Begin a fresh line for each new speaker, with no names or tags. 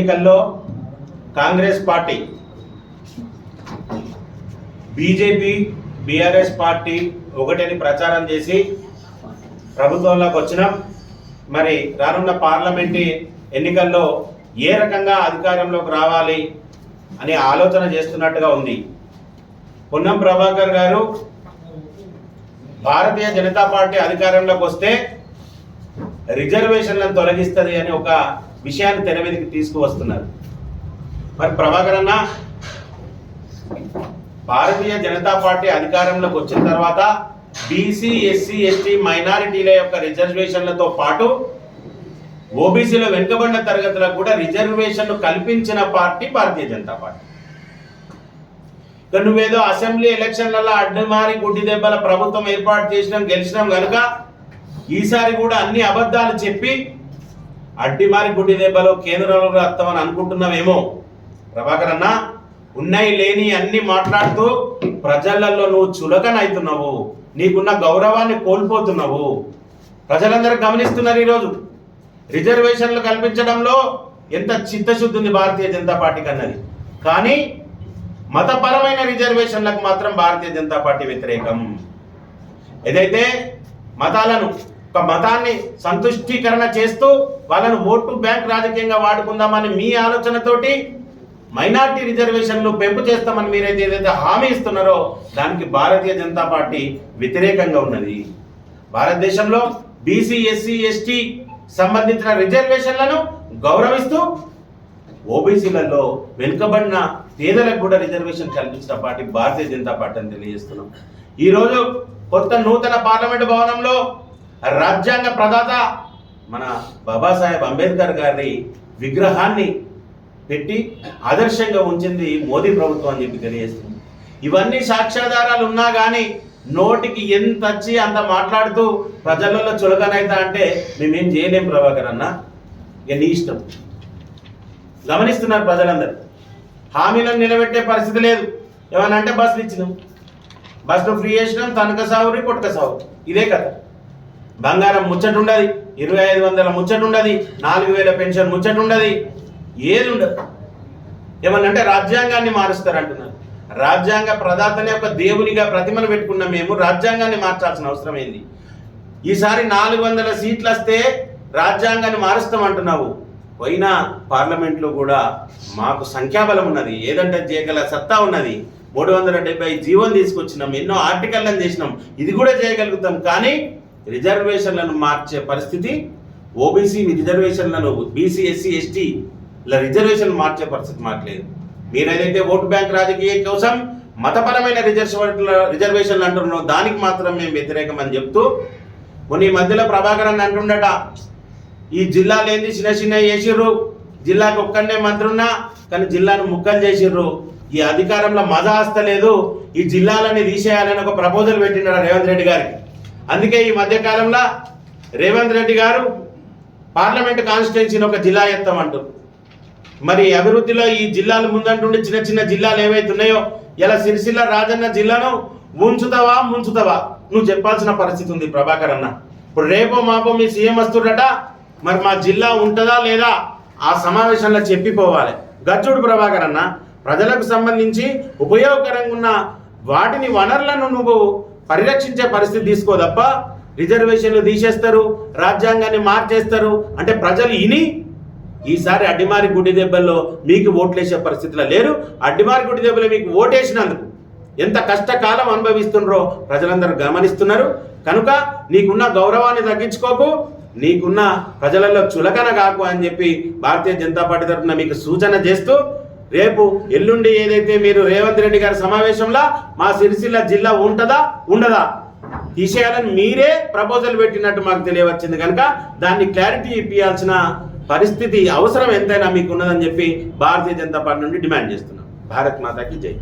ఎన్నికల్లో Congress party BJP BRS party ఒకటని ప్రచారం చేసి ప్రభుత్వంలోకి వచ్చినాం. మరి రానున్న పార్లమెంటు ఎన్నికల్లో ఏ రకంగా అధికారంలోకి రావాలి అనే ఆలోచన చేస్తున్నట్టుగా ఉంది. పొన్నం ప్రభాకర్ గారు భారతీయ జనతా పార్టీ అధికారంలోకి వస్తే రిజర్వేషన్లను తొలగిస్తుంది అని ఒక విషయాన్ని తెర మీదకి తీసుకువస్తున్నారు. మరి ప్రభాకర్ అన్న భారతీయ జనతా పార్టీ అధికారంలోకి వచ్చిన తర్వాత బీసీ ఎస్సీ ఎస్టీ మైనారిటీల యొక్క రిజర్వేషన్లతో పాటు ఓబీసీలో వెనుకబడిన తరగతులకు కూడా రిజర్వేషన్లు కల్పించిన పార్టీ భారతీయ జనతా పార్టీ. నువ్వేదో అసెంబ్లీ ఎలక్షన్లలో అడ్డమారి గుడ్డి దెబ్బల ప్రభుత్వం ఏర్పాటు చేసినాం గెలిచినాం కనుక ఈసారి కూడా అన్ని అబద్ధాలు చెప్పి అడ్డిమారి గుడ్డి దెబ్బలో కేంద్రంలో వస్తామని అనుకుంటున్నావేమో ప్రభాకర్ అన్న ఉన్నాయి లేని అన్ని మాట్లాడుతూ ప్రజలలో నువ్వు చులకనవుతున్నావు నీకున్న గౌరవాన్ని కోల్పోతున్నావు. ప్రజలందరూ గమనిస్తున్నారు ఈరోజు. రిజర్వేషన్లు కల్పించడంలో ఎంత చిత్తశుద్ధి ఉంది భారతీయ జనతా పార్టీకి అన్నది కానీ మతపరమైన రిజర్వేషన్లకు మాత్రం భారతీయ జనతా పార్టీ వ్యతిరేకం. ఏదైతే మతాలను ఒక మతాన్ని సంతుష్టీకరణ చేస్తూ వాళ్ళను ఓటు బ్యాంక్ రాజకీయంగా వాడుకుందామని మీ ఆలోచనతోటి మైనార్టీ రిజర్వేషన్లు పెంపు చేస్తామని మీరైతే ఏదైతే హామీ ఇస్తున్నారో దానికి భారతీయ జనతా పార్టీ వ్యతిరేకంగా ఉన్నది. భారతదేశంలో బీసీ ఎస్సీ ఎస్టీ సంబంధించిన రిజర్వేషన్లను గౌరవిస్తూ ఓబీసీలలో వెనుకబడిన పేదలకు కూడా రిజర్వేషన్ కల్పించిన పార్టీ భారతీయ జనతా పార్టీ అని తెలియజేస్తున్నాం. ఈరోజు కొత్త నూతన పార్లమెంటు భవనంలో రాజ్యాంగ ప్రదాత మన బాబాసాహెబ్ అంబేద్కర్ గారి విగ్రహాన్ని పెట్టి ఆదర్శంగా ఉంచింది మోదీ ప్రభుత్వం అని చెప్పి తెలియజేస్తుంది. ఇవన్నీ సాక్ష్యాధారాలు ఉన్నా కానీ నోటికి ఎంత వచ్చి అంత మాట్లాడుతూ ప్రజలలో చులకనైతా అంటే మేమేం చేయలేం ప్రభాకర్ అన్న. ఇక నీ ఇష్టం. గమనిస్తున్నారు ప్రజలందరూ. హామీలను నిలబెట్టే పరిస్థితి లేదు. ఏమన్నా అంటే బస్సులు ఇచ్చినాం. బస్సులు ఫ్రీ చేసినాం తనక సావురి పొట్టక సావు ఇదే కదా బంగారం ముచ్చట ఉండదు ఇరవై ఐదు వందల ముచ్చట ఉండదు నాలుగు వేల పెన్షన్ ముచ్చట ఉండదు ఏది ఉండదు. ఏమన్నా అంటే రాజ్యాంగాన్ని మారుస్తారంటున్నారు. రాజ్యాంగ ప్రదాతనే ఒక దేవునిగా ప్రతిమను పెట్టుకున్న మేము రాజ్యాంగాన్ని మార్చాల్సిన అవసరం ఏంది? ఈసారి నాలుగు వందల సీట్లు వస్తే రాజ్యాంగాన్ని మారుస్తామంటున్నావు. పోయిన పార్లమెంట్లో కూడా మాకు సంఖ్యాబలం ఉన్నది. ఏదంటే చేయగల సత్తా ఉన్నది. మూడు వందల డెబ్బై జీవోని తీసుకొచ్చినాం. ఎన్నో ఆర్టికల్లను చేసినాం. ఇది కూడా చేయగలుగుతాం. కానీ రిజర్వేషన్లను మార్చే పరిస్థితి ఓబీసీ రిజర్వేషన్లను బీసీ ఎస్సీ ఎస్టీ ఇలా రిజర్వేషన్ మార్చే పరిస్థితి మాకు మీరు ఏదైతే ఓటు బ్యాంక్ రాజకీయ కోసం మతపరమైన రిజర్వేషన్ల రిజర్వేషన్లు అంటున్నారో దానికి మాత్రం మేము వ్యతిరేకం అని చెప్తూ కొన్ని మధ్యలో ప్రభాకర్ అని అంటుండట ఈ జిల్లాలు ఏంది చిన్న చిన్న చేసిర్రు జిల్లాకు ఒక్కనే మంత్రి ఉన్నా కానీ జిల్లాను ముక్కలు చేసిర్రు. ఈ అధికారంలో మజా వస్తలేదు ఈ జిల్లాలని తీసేయాలని ఒక ప్రపోజల్ పెట్టినారు రేవంత్ రెడ్డి గారికి. అందుకే ఈ మధ్యకాలంలో రేవంత్ రెడ్డి గారు పార్లమెంట్ కాన్స్టిట్యున్సీని ఒక జిల్లా ఎత్తం అంటారు మరి అభివృద్ధిలో ఈ జిల్లాలు ముందంటుండి చిన్న చిన్న జిల్లాలు ఏవైతే ఉన్నాయో ఇలా సిరిసిల్ల రాజన్న జిల్లాను ఉంచుతావా ముంచుతావా? నువ్వు చెప్పాల్సిన పరిస్థితి ఉంది ప్రభాకర్ అన్న. ఇప్పుడు రేపో మాపో మీ సీఎం వస్తుండట మరి మా జిల్లా ఉంటుందా లేదా ఆ సమావేశంలో చెప్పిపోవాలి. గచ్చుడు ప్రభాకర్ అన్న ప్రజలకు సంబంధించి ఉపయోగకరంగా ఉన్న వాటిని వనరులను నువ్వు పరిరక్షించే పరిస్థితి తీసుకో తప్ప రిజర్వేషన్లు తీసేస్తారు రాజ్యాంగాన్ని మార్చేస్తారు. అంటే ప్రజలు ఇని ఈసారి అడ్డిమారి గుడి దెబ్బల్లో మీకు ఓట్లేసే పరిస్థితిలో లేరు. అడ్డిమారి గుడి దెబ్బలో మీకు ఓటేసినందుకు ఎంత కష్టకాలం అనుభవిస్తుండ్రో ప్రజలందరూ గమనిస్తున్నారు. కనుక నీకున్న గౌరవాన్ని తగ్గించుకోకు నీకున్న ప్రజలలో చులకన కాకు అని చెప్పి భారతీయ జనతా పార్టీ తరఫున మీకు సూచన చేస్తూ రేపు ఎల్లుండి ఏదైతే మీరు రేవంత్ రెడ్డి గారి సమావేశంలో మా సిరిసిల్ల జిల్లా ఉంటుందా ఉండదా? తీసేయాలని మీరే ప్రపోజల్ పెట్టినట్టు మాకు తెలియవచ్చింది కనుక దాన్ని క్లారిటీ ఇప్పించాల్సిన పరిస్థితి అవసరం ఎంతైనా మీకు ఉన్నదని చెప్పి భారతీయ జనతా పార్టీ నుండి డిమాండ్ చేస్తున్నాం. భారత్ మాతాకి జై.